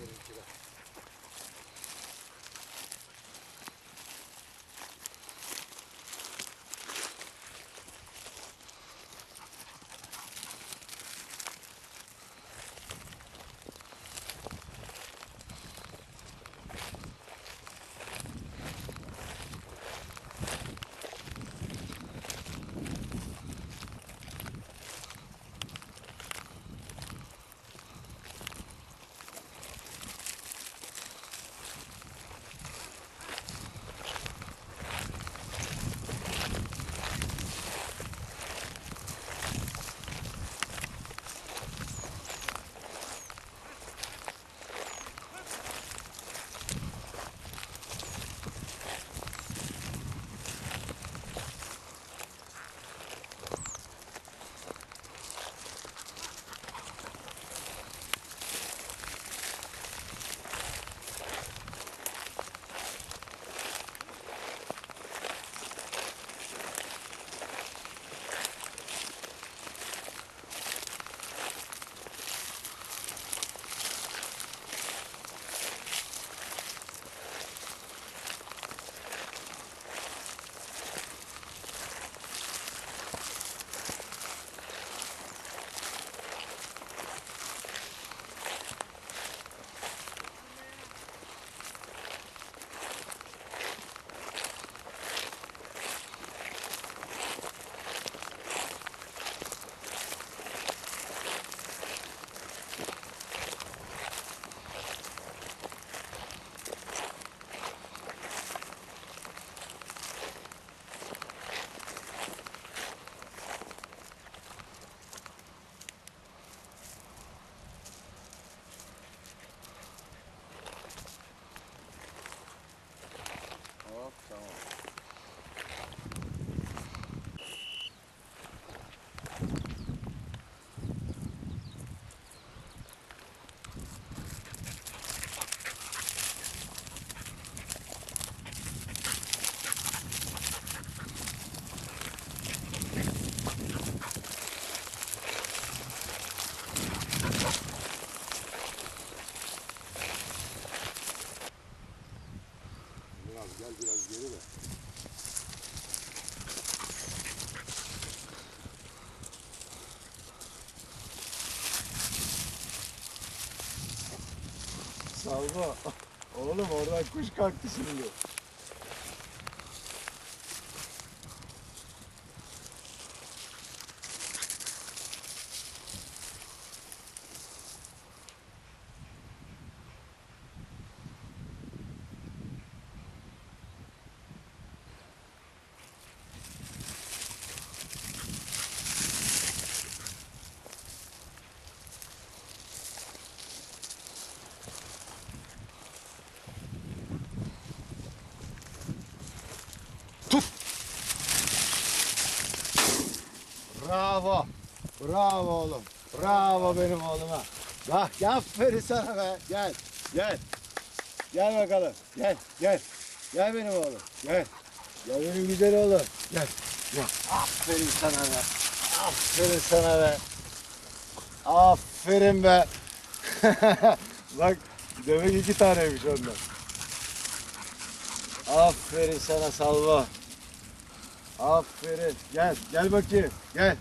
こんにちは。Salva. Oğlum oradan kuş kalktı şimdi. Bravo. Bravo oğlum. Bravo benim oğluma. Bak aferin sana be. Gel. Gel. Gel bakalım. Gel. Gel. Gel benim oğlum. Gel. Gel benim güzel oğlum. Gel. Gel. Aferin sana be. Aferin sana be. Aferin be. Bak demek iki taneymiş ondan. Aferin sana Salva. Aferin. Gel, gel bakayım. Gel.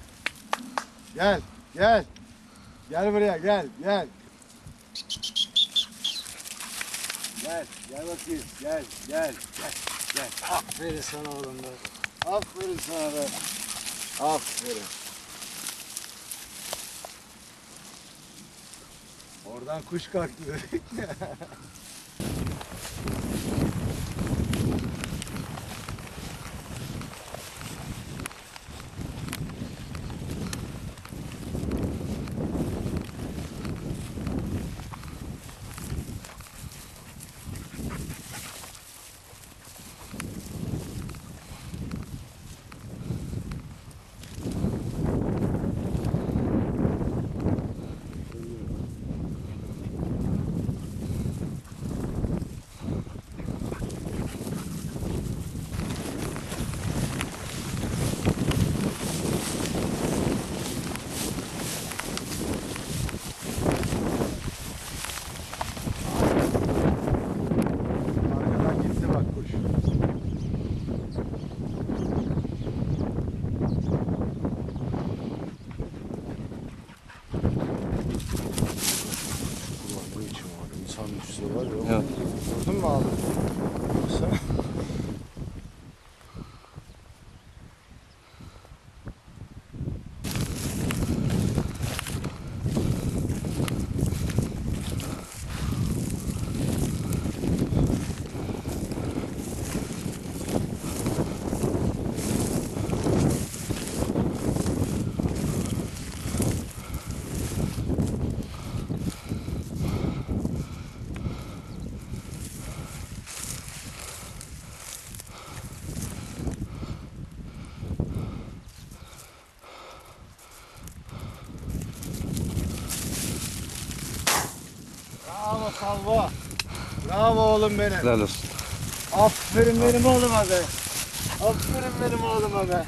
Gel, gel. Gel buraya, gel, gel. Gel, gel bakayım. Gel, gel, gel. Gel. Aferin sana oğlum be. Aferin sana be. Aferin. Oradan kuş kalktı dedik ya. Bravo. Bravo oğlum benim. Helal olsun. Aferin benim oğluma be. Aferin benim oğluma be.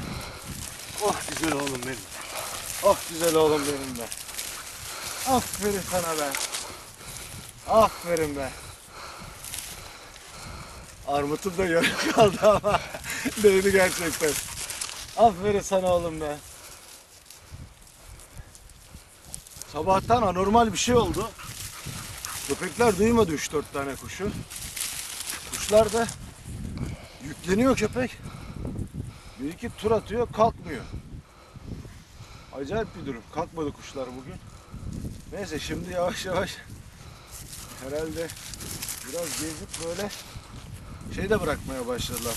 Oh güzel oğlum benim. Oh güzel oğlum benim be. Aferin sana be. Aferin be. Armutum da yarım kaldı ama değdi gerçekten. Aferin sana oğlum be. Sabahtan anormal bir şey oldu. Köpekler duymadı 3-4 tane kuşu. Kuşlar da yükleniyor köpek. Bir iki tur atıyor kalkmıyor. Acayip bir durum. Kalkmadı kuşlar bugün. Neyse şimdi yavaş yavaş herhalde biraz gezip böyle şey de bırakmaya başladılar.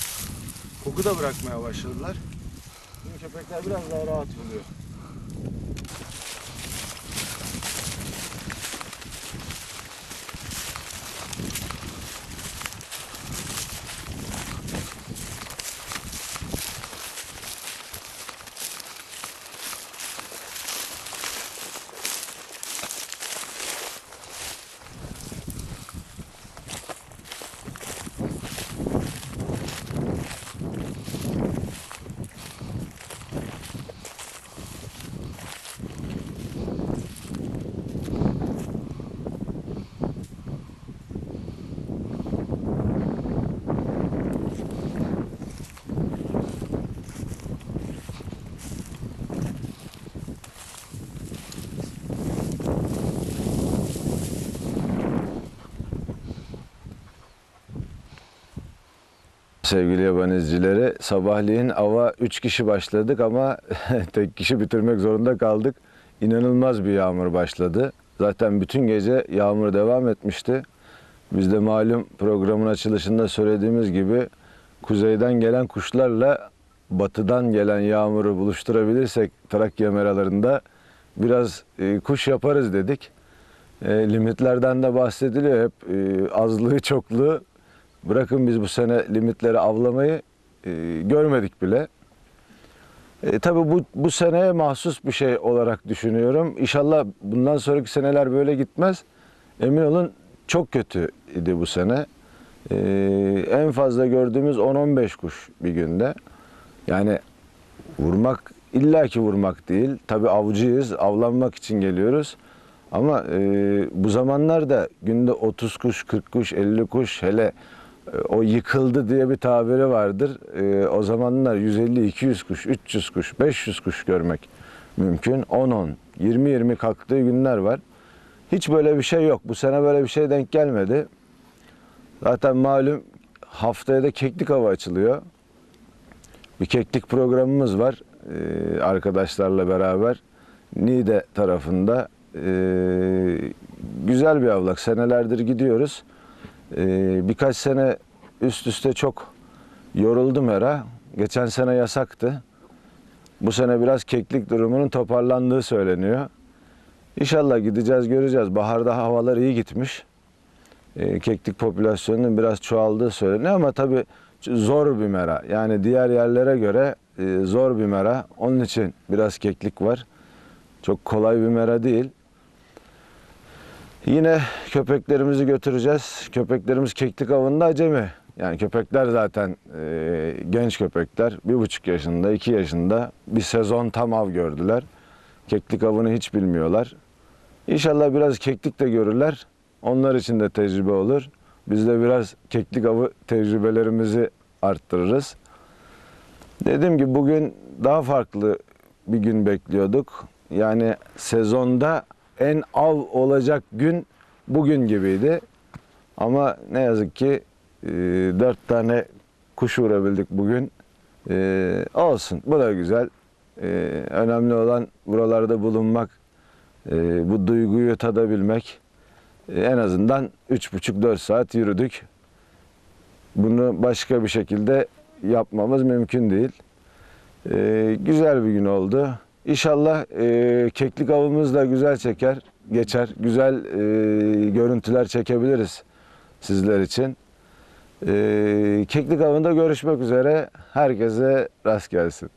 Koku da bırakmaya başladılar. Şimdi köpekler biraz daha rahat oluyor. Sevgili yaban izcileri, sabahleyin ava 3 kişi başladık ama tek kişi bitirmek zorunda kaldık. İnanılmaz bir yağmur başladı. Zaten bütün gece yağmur devam etmişti. Biz de malum programın açılışında söylediğimiz gibi kuzeyden gelen kuşlarla batıdan gelen yağmuru buluşturabilirsek Trakya meralarında biraz e, kuş yaparız dedik. E, limitlerden de bahsediliyor hep e, azlığı çokluğu. Bırakın biz bu sene limitleri avlamayı e, görmedik bile. E, tabii bu, bu seneye mahsus bir şey olarak düşünüyorum. İnşallah bundan sonraki seneler böyle gitmez. Emin olun çok kötü idi bu sene. E, en fazla gördüğümüz 10-15 kuş bir günde. Yani vurmak illaki vurmak değil. Tabii avcıyız, avlanmak için geliyoruz. Ama e, bu zamanlarda günde 30 kuş, 40 kuş, 50 kuş hele o yıkıldı diye bir tabiri vardır. E, o zamanlar 150-200 kuş, 300 kuş, 500 kuş görmek mümkün. 10-10, 20-20 kalktığı günler var. Hiç böyle bir şey yok. Bu sene böyle bir şey denk gelmedi. Zaten malum haftaya da keklik hava açılıyor. Bir keklik programımız var e, arkadaşlarla beraber. Niğde tarafında e, güzel bir avlak. Senelerdir gidiyoruz. Ee, birkaç sene üst üste çok yoruldum era. Geçen sene yasaktı. Bu sene biraz keklik durumunun toparlandığı söyleniyor. İnşallah gideceğiz göreceğiz. Baharda havalar iyi gitmiş. Ee, keklik popülasyonunun biraz çoğaldığı söyleniyor ama tabii zor bir mera. Yani diğer yerlere göre e, zor bir mera. Onun için biraz keklik var. Çok kolay bir mera değil. Yine köpeklerimizi götüreceğiz. Köpeklerimiz keklik avında acemi. Yani köpekler zaten e, genç köpekler. Bir buçuk yaşında, iki yaşında bir sezon tam av gördüler. Keklik avını hiç bilmiyorlar. İnşallah biraz keklik de görürler. Onlar için de tecrübe olur. Biz de biraz keklik avı tecrübelerimizi arttırırız. Dediğim gibi bugün daha farklı bir gün bekliyorduk. Yani sezonda en av olacak gün bugün gibiydi. Ama ne yazık ki e, dört tane kuş vurabildik bugün. E, olsun bu da güzel. E, önemli olan buralarda bulunmak, e, bu duyguyu tadabilmek. E, en azından 3,5-4 saat yürüdük. Bunu başka bir şekilde yapmamız mümkün değil. E, güzel bir gün oldu. İnşallah e, keklik avımız da güzel çeker, geçer. Güzel e, görüntüler çekebiliriz sizler için. E, keklik avında görüşmek üzere. Herkese rast gelsin.